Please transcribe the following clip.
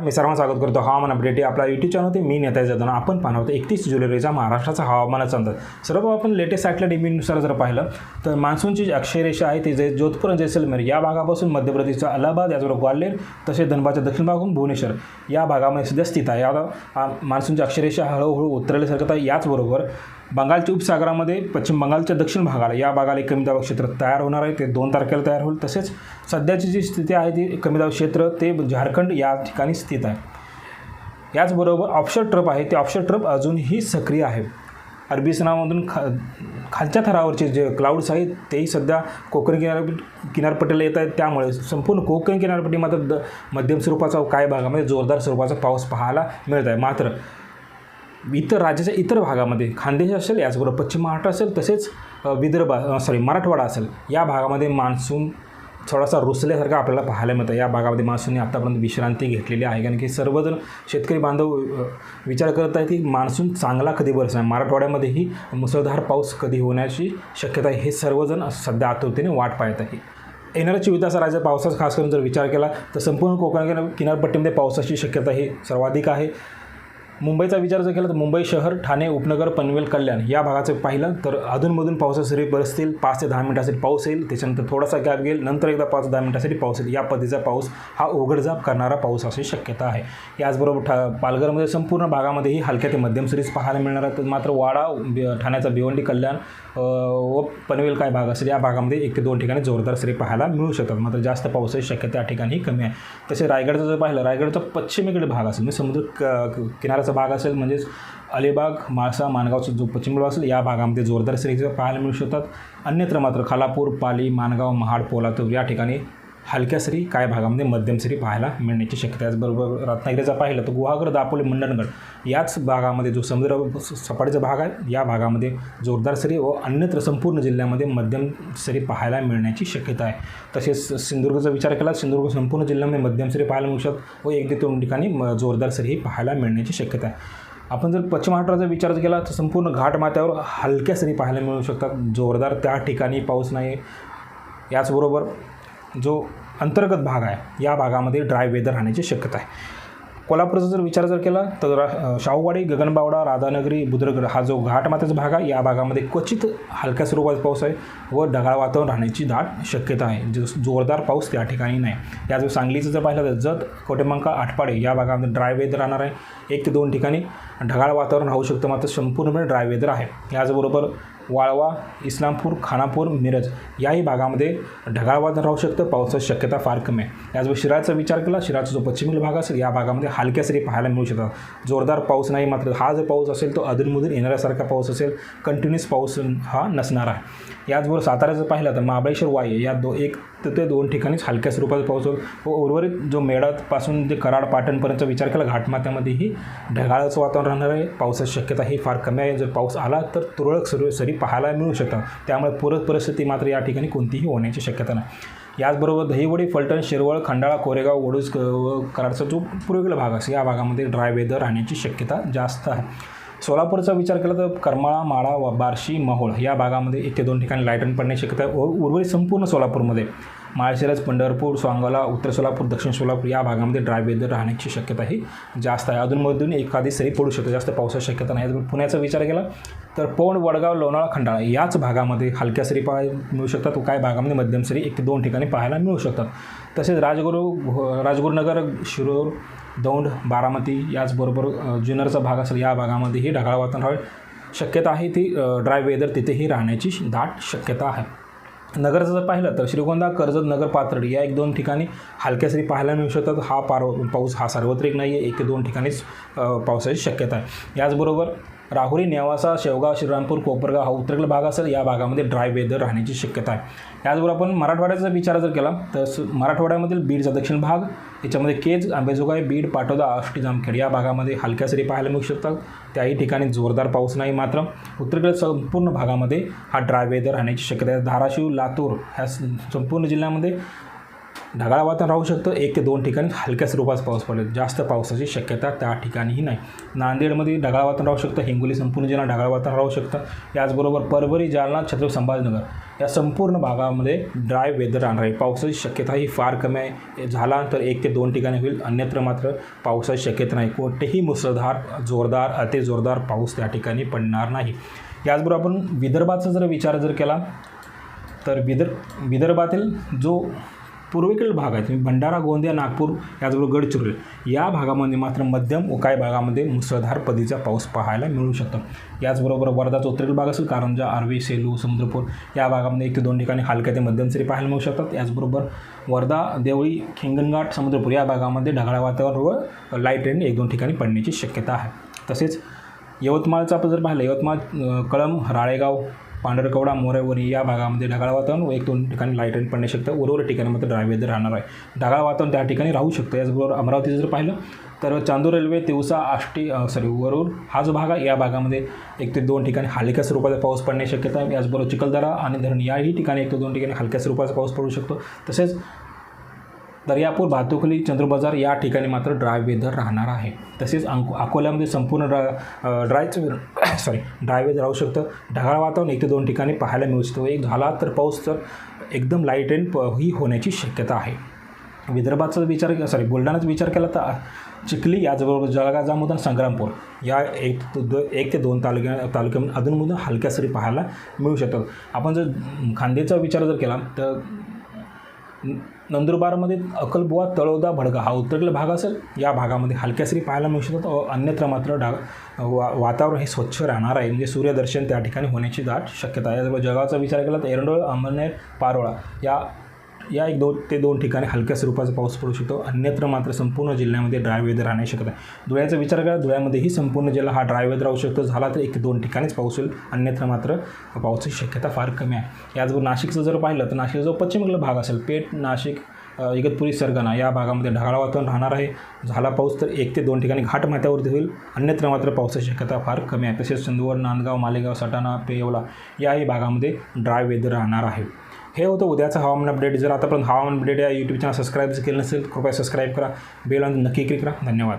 मी सर्वांना स्वागत करतो. हवामान अपडेट आपला युट्यूब चॅनल ते मी नेता जाताना आपण पाहणार होतो एकतीस जुलैचा महाराष्ट्राचा हवामानाचा अंदाज. सर्व आपण लेटेस्ट सॅटेलाइट इमेजनुसार जर पाहिलं तर मान्सूनची जी अक्षरेषा आहे ती जे जोधपूर जैसलमेर या भागापासून मध्य प्रदेशचा अलाहाबाद याचबरोबर ग्वाल्हेर तसेच धनबादच्या दक्षिण भागातून भुवनेश्वर या भागामध्ये सध्या स्थित आहे. आता मान्सूनची अक्षरेषा हळूहळू उतरल्यासारखं तर याचबरोबर बंगालच्या उपसागरामध्ये पश्चिम बंगालच्या दक्षिण भागाला या भागाला एक कमी दाब क्षेत्र तयार होणार आहे. ते दोन तारखेला तयार होईल. तसेच सध्याची जी स्थिती आहे ती कमी दाब क्षेत्र ते झारखंड या ठिकाणी स्थित आहे. याचबरोबर ऑप्शर ट्रप आहे. ते ऑप्शर ट्रप अजूनही सक्रिय आहे. अरबी सणामधून खा खालच्या थरावरचे जे क्लाउड्स आहेत तेही सध्या कोकण किनार किनारपट्टीला येत आहेत. त्यामुळे संपूर्ण कोकण किनारपट्टी मात्र द मध्यम स्वरूपाचा काही भागामध्ये जोरदार स्वरूपाचा पाऊस पाहायला मिळत आहे. मात्र इतर राज्याच्या इतर भागामध्ये खानदेश असेल याचबरोबर पश्चिम महाराष्ट्र असेल तसेच विदर्भ सॉरी मराठवाडा असेल या भागामध्ये मान्सून थोडासा रुसल्यासारखा आपल्याला पाहायला मिळतं. या भागामध्ये मान्सूनने आत्तापर्यंत विश्रांती घेतलेली आहे. कारण की सर्वजण शेतकरी बांधव विचार करत आहेत की मान्सून चांगला कधी बरसणार मराठवाड्यामध्येही मुसळधार पाऊस कधी होण्याची शक्यता आहे हे सर्वजण सध्या आतुरतेने वाट पाहत आहे येणाऱ्या चोवीस तास राज्यात पावसाचा खास करून जर विचार केला तर संपूर्ण कोकण किनारपट्टीमध्ये पावसाची शक्यता ही सर्वाधिक आहे. मुंबईचा विचार जर केला तर मुंबई शहर ठाणे उपनगर पनवेल कल्याण या भागाचं पाहिलं तर अधूनमधून पावसाचे सरी बरसतील. पाच ते दहा मिनिटासाठी पाऊस येईल. त्याच्यानंतर थोडासा गॅप घेईल. नंतर एकदा पाच दहा मिनिटासाठी पाऊस येईल. या पद्धतीचा पाऊस हा उघडझाप करणारा पाऊस अशी शक्यता आहे. याचबरोबर ठा पालघरमध्ये संपूर्ण भागामध्येही हलक्या ते मध्यम सरीज पाहायला मिळणार आहेत. मात्र वाडा ठाण्याचा भिवंडी कल्याण व पनवेल काय भाग असेल या भागामध्ये एक ते दोन ठिकाणी जोरदार सरी पाहायला मिळू शकतात. मात्र जास्त पावसाची शक्यता या ठिकाणी कमी आहे. तसे रायगडचं जर पाहिलं रायगडचा पश्चिमेकडे भाग असेल म्हणजे समुद्र क किनाऱ्याचा भाग असेल म्हणजेच अलिबाग माळसा माणगावचा जो पश्चिम बंगाल असेल या भागामध्ये जोरदार सरी पाहायला मिळू शकतात. अन्यत्र मात्र खालापूर पाली माणगाव महाड पोलातूर या ठिकाणी हलक्या सरी काय भागामध्ये मध्यम सरी पाहायला मिळण्याची शक्यता आहे. त्याचबरोबर रत्नागिरीचा पाहिलं तर गुहागर दापोली मंडणगड याच भागामध्ये जो समुद्र सपाटीचा भाग आहे या भागामध्ये जोरदार सरी व अन्यत्र संपूर्ण जिल्ह्यामध्ये मध्यम सरी पाहायला मिळण्याची शक्यता आहे. तसेच सिंधुदुर्गचा विचार केला सिंधुदुर्ग संपूर्ण जिल्ह्यामध्ये मध्यम सरी पाहायला मिळू शकतात व एक ते दोन ठिकाणी म- जोरदार सरीही पाहायला मिळण्याची शक्यता आहे. आपण जर पश्चिम महाराष्ट्राचा विचार केला तर संपूर्ण घाटमाथ्यावर हलक्या सरी पाहायला मिळू शकतात. जोरदार त्या ठिकाणी पाऊस नाही. याचबरोबर जो अंतर्गत भाग आहे या भागामध्ये ड्राय वेदर राहण्याची शक्यता आहे. कोल्हापूरचा जर विचार जर केला तर रा शाहूवाडी गगनबावडा राधानगरी बुद्रगड हा जो घाटमाथ्याचा भाग आहे या भागामध्ये क्वचित हलक्या स्वरूपाचा पाऊस आहे व ढगाळ वातावरण राहण्याची दाट शक्यता आहे. जो जोरदार पाऊस त्या ठिकाणी नाही. या जो सांगलीचं जर पाहिलं तर जत कोटेमंका आठपाडे या भागामध्ये ड्राय वेदर राहणार आहे. एक ते दोन ठिकाणी ढगाळ वातावरण राहू शकतं मात्र संपूर्णपणे ड्राय वेदर आहे. याचबरोबर वाळवा इस्लामपूर खानापूर मिरज याही भागामध्ये ढगाळ वातावरण राहू शकतं. पावसाची शक्यता फार कमी आहे. याचबरोबर शिराचा विचार केला शिराचा जो पश्चिमेल भाग असेल या भागामध्ये हलक्या सरी पाहायला मिळू शकतात. जोरदार पाऊस नाही मात्र हा जो पाऊस असेल तो अधूनमधून येणाऱ्यासारखा पाऊस असेल. कंटिन्युअस पाऊस हा नसणार आहे. याचबरोबर साताऱ्याचं पाहिलं तर महाबळेश्वर वाई या दो एक ते ते दोन ठिकाणीच हलक्या स्वरूपाचा पाऊस होईल. व उर्वरित जो मेळातपासून जे कराड पाटणपर्यंतचा विचार केला घाटमाथ्यामध्येही ढगाळाचं वातावरण राहणार आहे. पावसाची शक्यता ही फार कमी आहे. जर पाऊस आला तर तुरळक सर्व सरी पाहायला मिळू शकतात त्यामुळे पूरक परिस्थिती मात्र या ठिकाणी कोणतीही होण्याची शक्यता नाही. याचबरोबर दहिवडी फलटण शिरवळ खंडाळा कोरेगाव ओडूस कराडचा जो पूर्वेकडील भाग असेल या भागामध्ये ड्राय वेदर राहण्याची शक्यता जास्त आहे. सोलापूरचा विचार केला तर करमाळा माळा व बार्शी महोळ या भागामध्ये एक ते दोन ठिकाणी लाईटन पडण्याची शक्यता व उर्वरित संपूर्ण सोलापूरमध्ये. माळशिरस पंढरपूर सांगोला उत्तर सोलापूर दक्षिण सोलापूर या भागामध्ये ड्राय वेदर राहण्याची शक्यता ही जास्त आहे. अधूनमधून एखादी सरी पडू शकते. जास्त पावसाची शक्यता नाही. याचबरोबर पुण्याचा विचार केला तर पौंड वडगाव लोणाळा खंडाळा याच भागामध्ये हलक्या सरी पाहायला मिळू शकतात व काही भागामध्ये मध्यम सरी एक ते दोन ठिकाणी पाहायला मिळू शकतात. तसेच राजगुरू राजगुरुनगर शिरोर दौंड बारामती याचबरोबर जुन्नरचा भाग असेल या भागामध्येही ढगाळ वातावरण शक्यता आहे ती ड्राय वेदर तिथेही राहण्याची दाट शक्यता आहे. नगरचं जर पाहिलं तर श्रीगोंदा कर्जत नगर पाथर्डी या एक दोन ठिकाणी हलक्या सरी पाहायला मिळू शकतात. हा पार पाऊस हा सार्वत्रिक नाही आहे एक दोन ठिकाणीच पावसाची शक्यता आहे. याचबरोबर राहुरी नेवासा शेवगाव श्रीरामपूर कोपरगाव हा उत्तरेकडील भाग असेल. या भागामध्ये ड्राय वेदर राहण्याची शक्यता आहे. याचबरोबर आपण मराठवाड्याचा विचार जर केला तर स- मराठवाड्यामधील बीडचा दक्षिण भाग याच्यामध्ये केज आंबेजोगाई बीड पाटोदा आष्टी जामखेड या भागामध्ये हलक्या सरी पाहायला मिळू शकतात. त्याही ठिकाणी जोरदार पाऊस नाही मात्र उत्तरेकडील संपूर्ण भागामध्ये हा ड्राय वेदर राहण्याची शक्यता आहे. धाराशिव लातूर ह्या स- संपूर्ण जिल्ह्यामध्ये ढगाळ वातावरण राहू शकतं. एक ते दोन ठिकाणी हलक्या स्वरूपात पाऊस पडेल. जास्त पावसाची शक्यता त्या ठिकाणीही नाही. नांदेडमध्ये ढगाळ वातावरण राहू शकतं. हिंगोली संपूर्ण जिल्हा ढगाळ वातावरण राहू शकतं. याचबरोबर परभणी जालना छत्रपती संभाजीनगर या संपूर्ण भागामध्ये ड्राय वेदर राहणार आहे. पावसाची शक्यता ही फार कमी आहे. झाला तर एक ते दोन ठिकाणी होईल. अन्यत्र मात्र पावसाची शक्यता नाही. कोणतेही मुसळधार जोरदार अति जोरदार पाऊस त्या ठिकाणी पडणार नाही. याचबरोबर आपण विदर्भाचा जर विचार जर केला तर विदर् विदर्भातील जो पूर्वेकडील भाग आहे तुम्ही भंडारा गोंदिया नागपूर याचबरोबर गडचिरोली या भागामध्ये मात्र मध्यम व काही भागामध्ये मुसळधार पदीचा पाऊस पाहायला मिळू शकतो. याचबरोबर वर्धाचा उत्तरेकडील भाग असेल कारंजा आर्वी सेलू समुद्रपूर या भागामध्ये एक ते दोन ठिकाणी हलक्या ते मध्यम सरी पाहायला मिळू शकतात. याचबरोबर वर्धा देवळी खिंगणघाट समुद्रपूर या भागामध्ये ढगाळ वातावरण व लाइट रेन एक दोन ठिकाणी पडण्याची शक्यता आहे. तसेच यवतमाळचं आपण जर पाहिलं यवतमाळ कळम राळेगाव पांढरकवडा मोरेवरी या भागामध्ये ढगाळ वातावरण व एक दोन ठिकाणी लाइट रेन पडणे शकतं उर्वरित ठिकाणी मात्र ड्राय वेदर राहणार आहे. ढगाळ वातावरण त्या ठिकाणी राहू शकतं. याचबरोबर अमरावतीचं जर पाहिलं तर चांदूर रेल्वे तिवसा आष्टी सॉरी वरूर हा जो भाग आहे या भागामध्ये एक ते दोन ठिकाणी हलक्या स्वरूपाचा पाऊस पडण्याची शक्यता आहे. याचबरोबर चिखलदरा आणि धरण याही ठिकाणी एक ते दोन ठिकाणी हलक्या स्वरूपाचा पाऊस पडू शकतो. तसेच दर्यापूर भातुकली चंद्रबाजार या ठिकाणी मात्र ड्राय वेदर राहणार आहे. तसेच अंक अकोल्यामध्ये संपूर्ण ड्राय ड्रायचं सॉरी ड्राय वेदर राहू शकतं. ढगाळ वातावरण एक ते दोन ठिकाणी पाहायला मिळू शकतो. एक झाला तर पाऊस तर एकदम लाइट रेन प ही होण्याची शक्यता आहे. विदर्भाचा विचार सॉरी बुलढाण्याचा विचार केला तर चिखली याचबरोबर जळगाव जामोदन संग्रामपूर या एक दो एक ते दोन तालुक्या तालुक्यामध्ये अधूनमधून हलक्या सरी पाहायला मिळू शकतात आपण जर खांदेचा विचार जर केला तर नंदुरबारमध्ये अकलबुवा तळोदा भडगा हा उत्तरेकडील भाग असेल. या भागामध्ये हलक्या सरी पाहायला मिळू शकतात. अन्यत्र मात्र डा वा वातावरण हे स्वच्छ राहणार आहे. म्हणजे सूर्यदर्शन त्या ठिकाणी होण्याची दाट शक्यता आहे. जगाचा विचार केला तर एरंडोळ अंबरनेर पारोळा या या एक दोन ते दोन ठिकाणी हलक्या स्वरूपाचा पाऊस पडू शकतो. अन्यत्र मात्र संपूर्ण जिल्ह्यामध्ये ड्राय वेदर राहण्याची शक्यता आहे. धुळ्याचा विचार करा धुळ्यामध्येही संपूर्ण जिल्हा हा ड्राय वेदर राहू शकतो. झाला तर एक दोन ठिकाणीच पाऊस होईल. अन्यत्र मात्र पावसाची शक्यता फार कमी आहे. याचबरोबर नाशिकचं जर पाहिलं तर नाशिक जो पश्चिमेकडला भाग असेल पेठ नाशिक इगतपुरी सरगणा या भागामध्ये ढगाळ वातावरण राहणार आहे. झाला पाऊस तर एक ते दोन ठिकाणी घाट माथ्यावरती होईल. अन्यत्र मात्र पावसाची शक्यता फार कमी आहे. तसेच चंदूर नांदगाव मालेगाव सटाणा पेवला याही भागामध्ये ड्राय वेदर राहणार आहे. हे होतं. उद्याचं हवामान अपडेट जर आतापर्यंत हवामान अपडेट या यूट्यूब चॅनल सबस्क्राईब केलं नसेल कृपया सबस्क्राईब करा. बेल आणि नक्की क्लिक करा. धन्यवाद.